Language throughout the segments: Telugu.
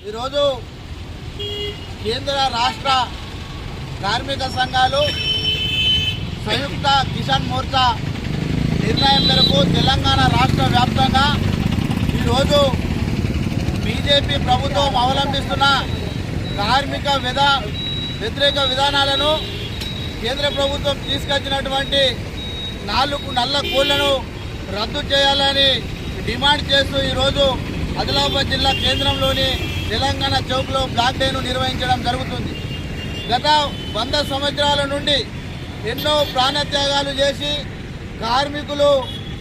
ఈరోజు కేంద్ర రాష్ట్ర కార్మిక సంఘాలు సంయుక్త కిసాన్ మోర్చా నిర్ణయం మేరకు తెలంగాణ రాష్ట్ర వ్యాప్తంగా ఈరోజు బీజేపీ ప్రభుత్వం అవలంబిస్తున్న కార్మిక విధా వ్యతిరేక విధానాలను కేంద్ర ప్రభుత్వం తీసుకొచ్చినటువంటి నాలుగు నల్ల కోళ్ళను రద్దు చేయాలని డిమాండ్ చేస్తూ ఈరోజు ఆదిలాబాద్ జిల్లా కేంద్రంలోని తెలంగాణ చౌక్లో బ్లాక్ డేను నిర్వహించడం జరుగుతుంది. గత వంద సంవత్సరాల నుండి ఎన్నో ప్రాణత్యాగాలు చేసి కార్మికులు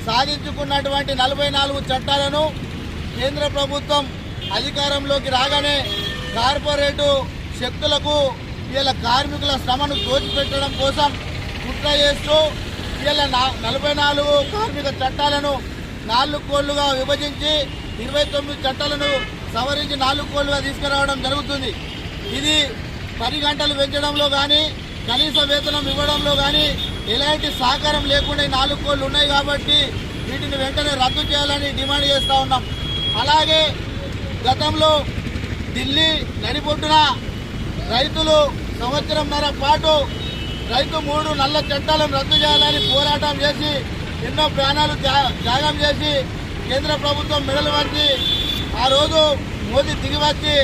సాధించుకున్నటువంటి నలభై నాలుగు చట్టాలను కేంద్ర ప్రభుత్వం అధికారంలోకి రాగానే కార్పొరేటు శక్తులకు వీళ్ళ కార్మికుల శ్రమను దోచిపెట్టడం కోసం కుట్ర చేస్తూ వీళ్ళ నలభై నాలుగు కార్మిక చట్టాలను నాలుగు కోళ్ళుగా విభజించి ఇరవై తొమ్మిది చట్టాలను సవరించి నాలుగు కోళ్ళుగా తీసుకురావడం జరుగుతుంది. ఇది పది గంటలు పెంచడంలో కానీ కనీస వేతనం ఇవ్వడంలో కానీ ఎలాంటి సహకారం లేకుండా నాలుగు కోళ్ళు ఉన్నాయి కాబట్టి వీటిని వెంటనే రద్దు చేయాలని డిమాండ్ చేస్తూ ఉన్నాం. అలాగే గతంలో ఢిల్లీ నడిపొడ్డున రైతులు సంవత్సరంన్నర పాటు రైతు మూడు నల్ల చట్టాలను రద్దు చేయాలని పోరాటం చేసి ఎన్నో ప్రాణాలు త్యా- త్యాగం చేసి కేంద్ర ప్రభుత్వం మెడలు వంచి ఆ రోజు మోదీ దిగి వచ్చి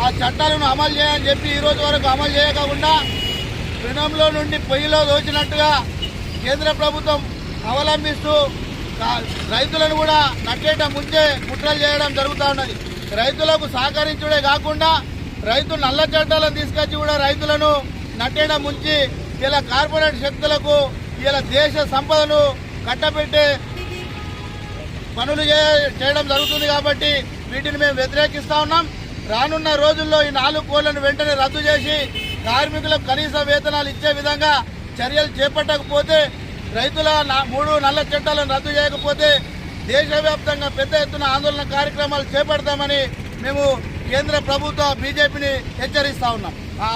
ఆ చట్టాలను అమలు చేయాలని చెప్పి ఈ రోజు వరకు అమలు చేయకుండా పెనంలో నుండి పొయ్యిలో దోచినట్టుగా కేంద్ర ప్రభుత్వం అవలంబిస్తూ రైతులను కూడా నట్టేట ముంచే కుట్రలు చేయడం జరుగుతూ ఉన్నది. రైతులకు సహకరించుడే కాకుండా రైతు నల్ల చట్టాలను తీసుకొచ్చి కూడా రైతులను నట్టేట ముంచి ఇలా కార్పొరేట్ శక్తులకు ఇలా దేశ సంపదను కట్టబెట్టే పనులు చేయడం జరుగుతుంది కాబట్టి వీటిని మేము వ్యతిరేకిస్తా ఉన్నాం. రానున్న రోజుల్లో ఈ నాలుగు కోళ్ళను వెంటనే రద్దు చేసి కార్మికులకు కనీస వేతనాలు ఇచ్చే విధంగా చర్యలు చేపట్టకపోతే రైతుల నా- మూడు నల్ల చట్టాలను రద్దు చేయకపోతే దేశవ్యాప్తంగా పెద్ద ఎత్తున ఆందోళన కార్యక్రమాలు చేపడతామని మేము కేంద్ర ప్రభుత్వ బీజేపీని హెచ్చరిస్తా ఉన్నాం. ఆ